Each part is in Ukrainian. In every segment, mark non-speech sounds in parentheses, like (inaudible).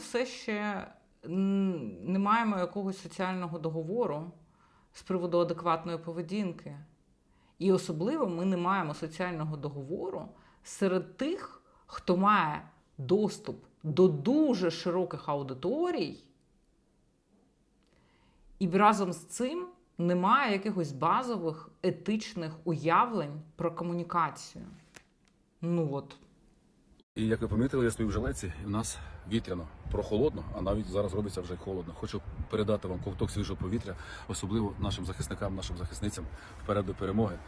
все ще не маємо якогось соціального договору з приводу адекватної поведінки. І особливо ми не маємо соціального договору серед тих, хто має доступ до дуже широких аудиторій, і разом з цим немає якихось базових етичних уявлень про комунікацію. Ну от. І як ви помітили, я стою в жилеці, і в нас вітряно, прохолодно, а навіть зараз робиться вже холодно. Хочу передати вам ковток свіжого повітря, особливо нашим захисникам, нашим захисницям вперед до перемоги.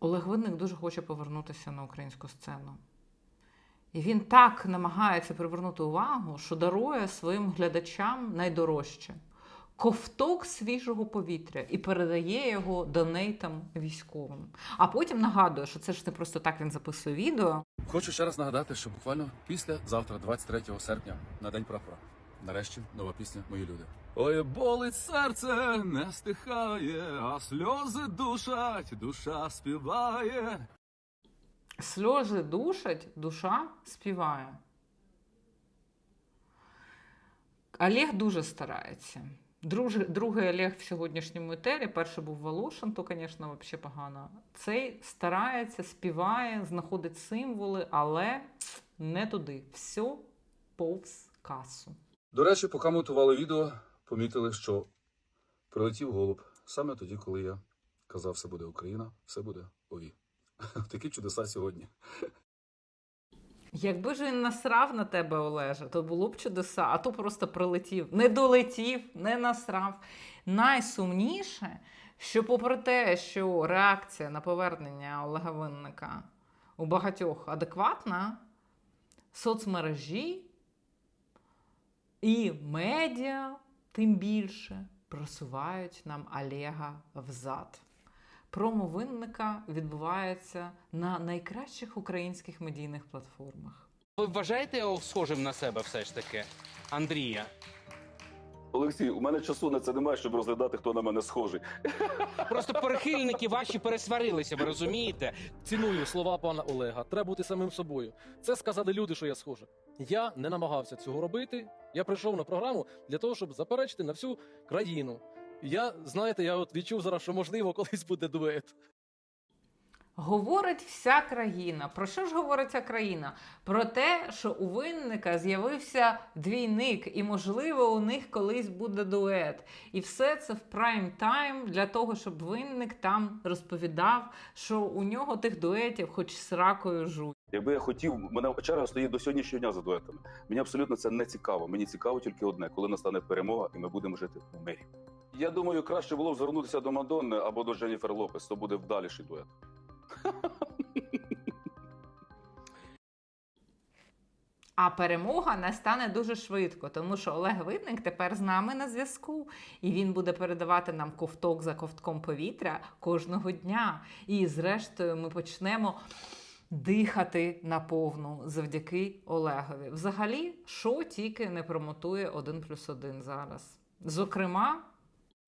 Олег Винник дуже хоче повернутися на українську сцену. І він так намагається привернути увагу, що дарує своїм глядачам найдорожче ковток свіжого повітря і передає його донейтам військовим. А потім нагадує, що це ж не просто так він записує відео. Хочу ще раз нагадати, що буквально після завтра, 23 серпня, на день прапора. Нарешті нова пісня Мої люди. Ой, болить серце, не стихає, а сльози душать, душа співає. Сльози душать, душа співає. Олег дуже старається. Друже- Другий Олег в сьогоднішньому етері, перший був Волошин, то, звісно, взагалі погано. Цей старається, співає, знаходить символи, але не туди. Все повз касу. До речі, поки монтували відео, помітили, що прилетів голуб саме тоді, коли я казав, все буде Україна, все буде ОВІ. (laughs) Такі чудеса сьогодні. Якби ж він насрав на тебе, Олеже, то було б чудеса, а то просто прилетів, не долетів, не насрав. Найсумніше, що попри те, що реакція на повернення Олега Винника у багатьох адекватна, соцмережі і медіа тим більше просувають нам Олега взад. Промо винника відбувається на найкращих українських медійних платформах. Ви вважаєте його схожим на себе все ж таки, Андрія? Олексій, у мене часу на це немає, щоб розглядати, хто на мене схожий. Просто прихильники ваші пересварилися, ви розумієте? Ціную слова пана Олега. Треба бути самим собою. Це сказали люди, що я схожа. Я не намагався цього робити. Я прийшов на програму для того, щоб заперечити на всю країну. Я, знаєте, я от відчув зараз, що можливо (laughs) колись буде дует. Говорить вся країна. Про що ж говорить ця країна? Про те, що у винника з'явився двійник, і, можливо, у них колись буде дует. І все це в прайм тайм для того, щоб винник там розповідав, що у нього тих дуетів, хоч з ракою жуть. Якби я хотів, мене черга стоїть до сьогоднішнього дня за дуетами. Мені абсолютно це не цікаво. Мені цікаво тільки одне, коли настане перемога, і ми будемо жити в мирі. Я думаю, краще було б звернутися до Мадонни або до Дженніфер Лопес, то буде вдаліший дует. А перемога настане дуже швидко, тому що Олег Винник тепер з нами на зв'язку, і він буде передавати нам ковток за ковтком повітря кожного дня. І зрештою ми почнемо дихати наповну завдяки Олегові. Взагалі, що тільки не промотує 1 плюс 1 зараз. Зокрема,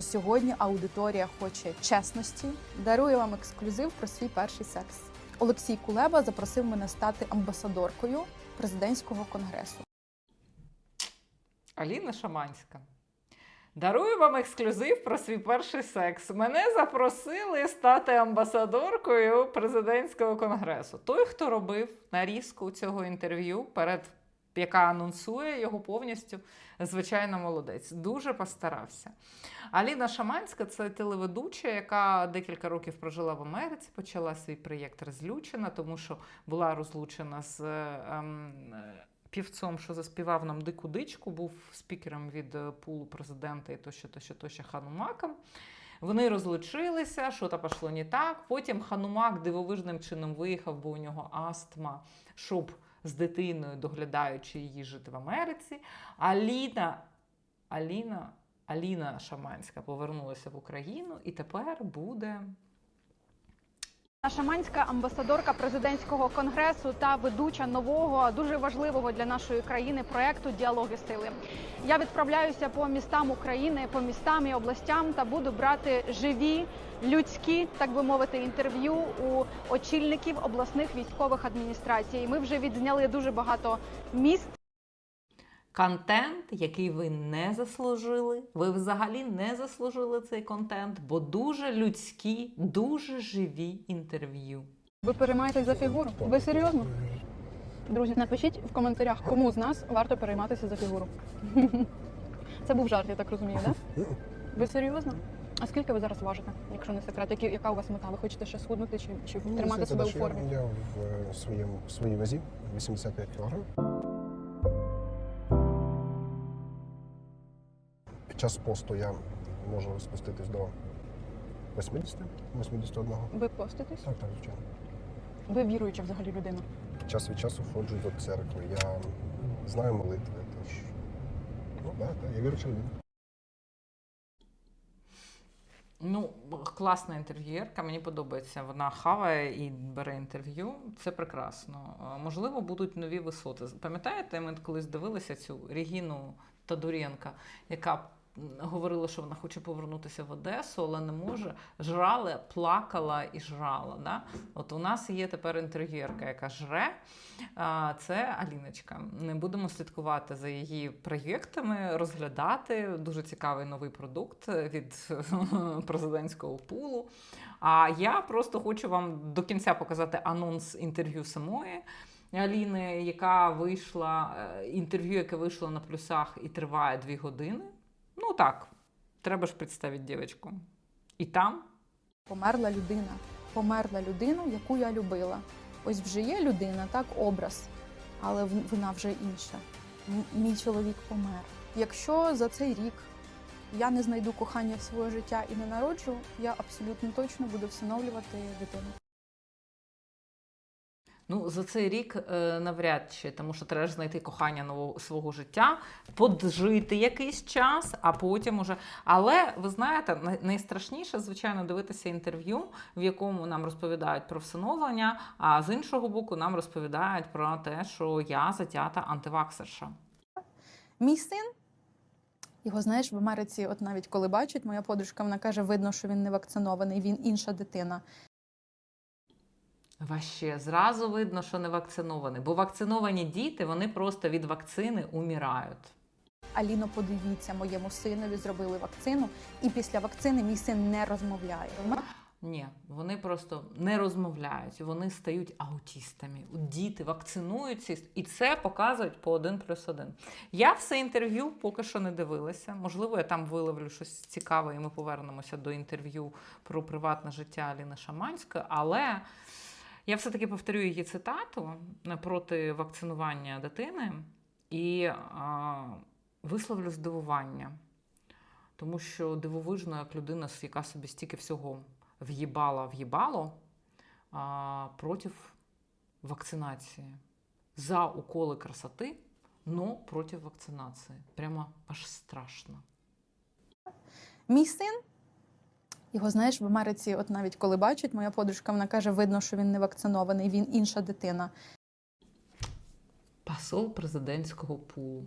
Сьогодні аудиторія хоче чесності. Дарую вам ексклюзив про свій перший секс. Олексій Кулеба запросив мене стати амбасадоркою президентського конгресу. Аліна Шаманська. Дарую вам ексклюзив про свій перший секс. Мене запросили стати амбасадоркою президентського конгресу. Той, хто робив нарізку цього інтерв'ю, перед яка анонсує його повністю, звичайно, молодець. Дуже постарався. Аліна Шаманська це телеведуча, яка декілька років прожила в Америці, почала свій проєкт розлючена, тому що була розлучена з ем, е, півцом, що заспівав нам дику дичку, був спікером від е, пулу президента і тощо, тощо, тощо Ханумаком. Вони розлучилися, що то пішло не так. Потім Ханумак дивовижним чином виїхав, бо у нього астма, щоб з дитиною, доглядаючи її жити в Америці. Аліна, Аліна, Аліна Шаманська повернулася в Україну і тепер буде Шаманська амбасадорка президентського конгресу та ведуча нового дуже важливого для нашої країни проекту Діалоги сили. Я відправляюся по містам України, по містам і областям та буду брати живі людські, так би мовити, інтерв'ю у очільників обласних військових адміністрацій. Ми вже відзняли дуже багато міст. Контент, який ви не заслужили, ви взагалі не заслужили цей контент, бо дуже людські, дуже живі інтерв'ю. Ви переймаєтесь за фігуру? Ви серйозно? Друзі, напишіть в коментарях, кому з нас варто перейматися за фігуру. Це був жарт, я так розумію, так? Ви серйозно? А скільки ви зараз важите, якщо не секрет? Які, яка у вас мета? Ви хочете ще схуднути чи, чи Ну, тримати себе у формі? Я, я в е, своєму в своїй вазі 85 кг. Під час посту я можу спуститись до 80, 81. Ви поститесь? Так, так, звичайно. Ви віруюча взагалі людина. Час від часу ходжу до церкви. Я знаю молитви, тож ну так, так, я віруча людина. Ну, класна інтерв'єрка, мені подобається. Вона хаває і бере інтерв'ю. Це прекрасно. Можливо, будуть нові висоти. Пам'ятаєте, ми колись дивилися цю Регіну Тодоренка, яка говорила, що вона хоче повернутися в Одесу, але не може. Жрала, плакала і жрала. Да? От у нас є тепер інтерв'єрка, яка жре. Це Аліночка. Не будемо слідкувати за її проєктами, розглядати дуже цікавий новий продукт від (laughs) президентського пулу. А я просто хочу вам до кінця показати анонс інтерв'ю самої. Аліни, яка вийшла, е, інтерв'ю, яке вийшло на плюсах і триває дві години. Ну так, треба ж представити дівчинку. І там Померла людина. Померла людина, яку я любила. Ось вже є людина, так, образ, але вона вже інша. Мій чоловік помер. Якщо за цей рік я не знайду кохання в своє життя і не народжу, я абсолютно точно буду всиновлювати дитину. Ну, за цей рік е, навряд чи, тому що треба ж знайти кохання нового свого життя, поджити якийсь час, а потім уже. Але ви знаєте, найстрашніше, звичайно, дивитися інтерв'ю, в якому нам розповідають про всиновлення, а з іншого боку, нам розповідають про те, що я затята антиваксерша. Мій син, його знаєш, в Америці, от навіть коли бачить, моя подружка, вона каже, видно, що він не вакцинований, він інша дитина. Ваще зразу видно, що не вакцинований, бо вакциновані діти вони просто від вакцини умирають. Аліно, подивіться, моєму синові зробили вакцину, і після вакцини мій син не розмовляє. Ні, вони просто не розмовляють, вони стають аутістами. Діти вакцинуються, і це показують по один плюс один. Я все інтерв'ю поки що не дивилася. Можливо, я там виловлю щось цікаве, і ми повернемося до інтерв'ю про приватне життя Аліни Шаманської. Але я все-таки повторю її цитату проти вакцинування дитини і а, висловлю здивування. Тому що дивовижно, як людина, яка собі стільки всього в'їбала в'їбало проти вакцинації. За уколи красоти, но проти вакцинації. Прямо аж страшно. Мій син, його знаєш, в Америці, от навіть коли бачить, моя подружка, вона каже, видно, що він не вакцинований, він інша дитина. Посол президентського пулу.